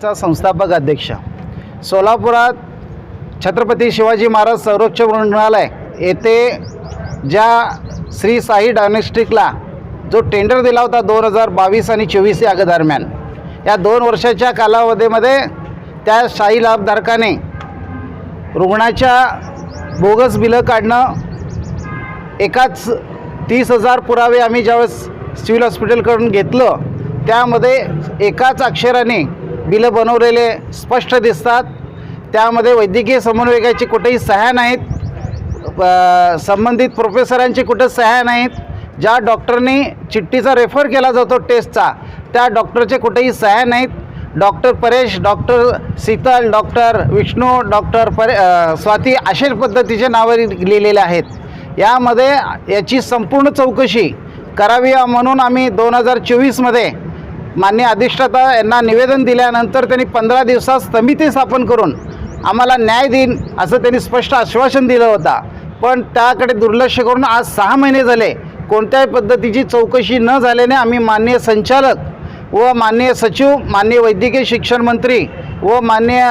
चा संस्थापक अध्यक्ष. सोलापुरात छत्रपती शिवाजी महाराज संरक्षण रुग्णालय येथे ज्या श्री साई डायनेस्टिकला जो टेंडर दिला होता दोन हजार बावीस आणि चोवीस या दरम्यान या दोन वर्षाच्या कालावधीमध्ये त्या शाही लाभधारकाने रुग्णाच्या बोगस बिलं काढणं एकाच तीस हजार पुरावे आम्ही ज्यावेळेस सिव्हिल हॉस्पिटलकडून घेतलं त्यामध्ये एकाच अक्षराने बिलं बनवलेले स्पष्ट दिसतात. त्यामध्ये वैद्यकीय समन्वयकाची कुठेही सह्या नाहीत. संबंधित प्रोफेसरांची कुठं सह्या नाहीत. ज्या डॉक्टरनी चिठ्ठीचा रेफर केला जातो टेस्टचा त्या डॉक्टरचे कुठेही सह्या नाहीत. Doctor Paresh doctor Sheetal doctor Vishnu doctor परे स्वाती अशाच पद्धतीचे नावं लिहिलेले आहेत. यामध्ये याची संपूर्ण चौकशी करावी म्हणून आम्ही दोन हजार चोवीसमध्ये मान्य अधिष्ठाता यांना निवेदन दिल्यानंतर त्यांनी पंधरा दिवसात समिती स्थापन करून आम्हाला न्याय देईन असं त्यांनी स्पष्ट आश्वासन दिलं होतं. पण त्याकडे दुर्लक्ष करून आज सहा महिने झाले. कोणत्याही पद्धतीची चौकशी न झाल्याने आम्ही माननीय संचालक व माननीय सचिव माननीय वैद्यकीय शिक्षण मंत्री व माननीय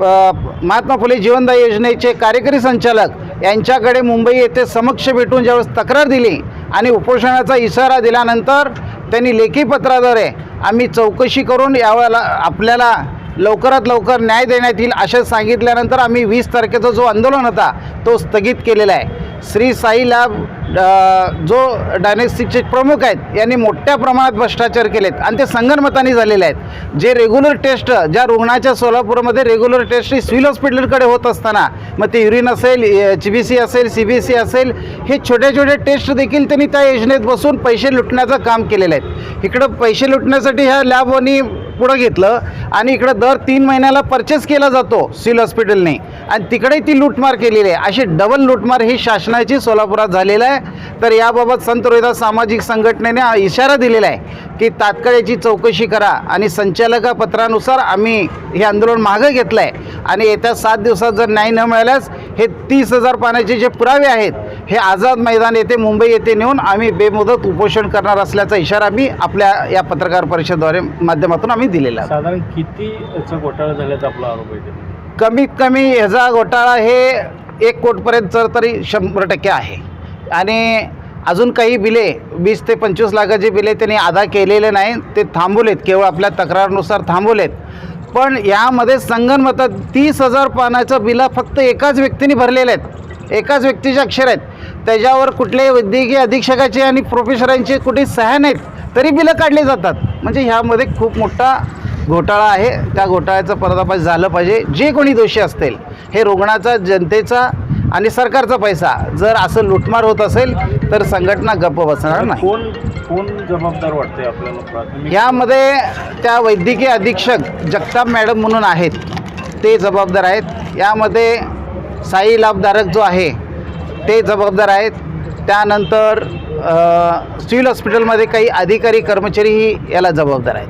महात्मा फुले जीवनदायी योजनेचे कार्यकारी संचालक यांच्याकडे मुंबई येथे समक्ष भेटून ज्यावेळेस तक्रार दिली आणि उपोषणाचा इशारा दिल्यानंतर त्यांनी लेखी पत्राद्वारे आम्ही चौकशी करून यावेळेला आपल्याला लवकरात लवकर न्याय देण्यात येईल असं सांगितल्यानंतर आम्ही वीस तारखेचा जो आंदोलन होता तो स्थगित केलेला आहे. श्री साई जो डायनेस्टिकचे प्रमुख आहेत यांनी मोठ्या प्रमाणात भ्रष्टाचार केलेत आणि ते संगनमताने झालेले आहेत. जे रेग्युलर टेस्ट ज्या रुग्णाच्या सोलापूरमध्ये रेग्युलर टेस्ट ही सिव्हिल हॉस्पिटलकडे होत असताना मग ते युरिन असेल जी बी सी असेल सी बी सी असेल हे छोटे छोटे टेस्ट देखील त्यांनी त्या योजनेत बसून पैसे लुटण्याचं काम केलेलं आहे. इकडं पैसे लुटण्यासाठी ह्या लॅबनी पुढं घेतलं आणि इकडं दर तीन महिन्याला परचेस केला जातो सिव्हिल हॉस्पिटलने. आणि तिकडे ती लूटमार केलेली आहे. अशी डबल लूटमार ही शासनाची सोलापुरात झालेलं आहे. तर याबाबत संत रोहिदास सामाजिक संघटनेने इशारा दिलेला आहे की तात्काळ याची चौकशी करा आणि संचालका पत्रानुसार आम्ही हे आंदोलन मागं घेतलं आहे आणि येत्या सात दिवसात जर न्याय न मिळाल्यास हे तीस हजार पाण्याचे जे पुरावे आहेत हे आझाद मैदान येथे मुंबई येथे नेऊन आम्ही बेमुदत उपोषण करणार असल्याचा इशारा मी आपल्या या पत्रकार परिषदेद्वारे माध्यमातून आम्ही दिलेला आहे. साधारण किती घोटाळा झाल्याचा आपला आरोप आहे? कमीत कमी ह्याचा घोटाळा हे एक कोटपर्यंत तर तरी शंभर टक्के आहे. आणि अजून काही बिले वीस ते पंचवीस लाखाची बिले त्यांनी अदा केलेले नाही ते थांबवलेत केवळ आपल्या तक्रारनुसार थांबवलेत. पण यामध्ये संगनमतात तीस हजार पानाचं बिलं फक्त एकाच व्यक्तीने भरलेले आहेत. एकाच व्यक्तीचे अक्षर आहेत. त्याच्यावर कुठल्याही वैद्यकीय अधीक्षकाचे आणि प्रोफेसरांचे कुठे सह्या नाहीत तरी बिलं काढली जातात. म्हणजे ह्यामध्ये खूप मोठा घोटाळा आहे. त्या घोटाळ्याचं पर्दाफाश झालं पाहिजे. जे कोणी दोषी असतील हे रुग्णाचा जनतेचा आणि सरकारचा पैसा. जर असं लुटमार होत असेल तर संघटना गप्प बसणार नाही. कोण कोण जबाबदार वाटतंय आपल्याला प्राथमिक? यामध्ये त्या वैद्यकीय अधीक्षक जगताप मॅडम म्हणून आहेत. ते जबाबदार आहेत. यामध्ये साई लाभधारक जो आहे ते जबाबदार आहेत. त्यानंतर सिव्हिल हॉस्पिटलमध्ये काही अधिकारी कर्मचारीही याला जबाबदार आहेत.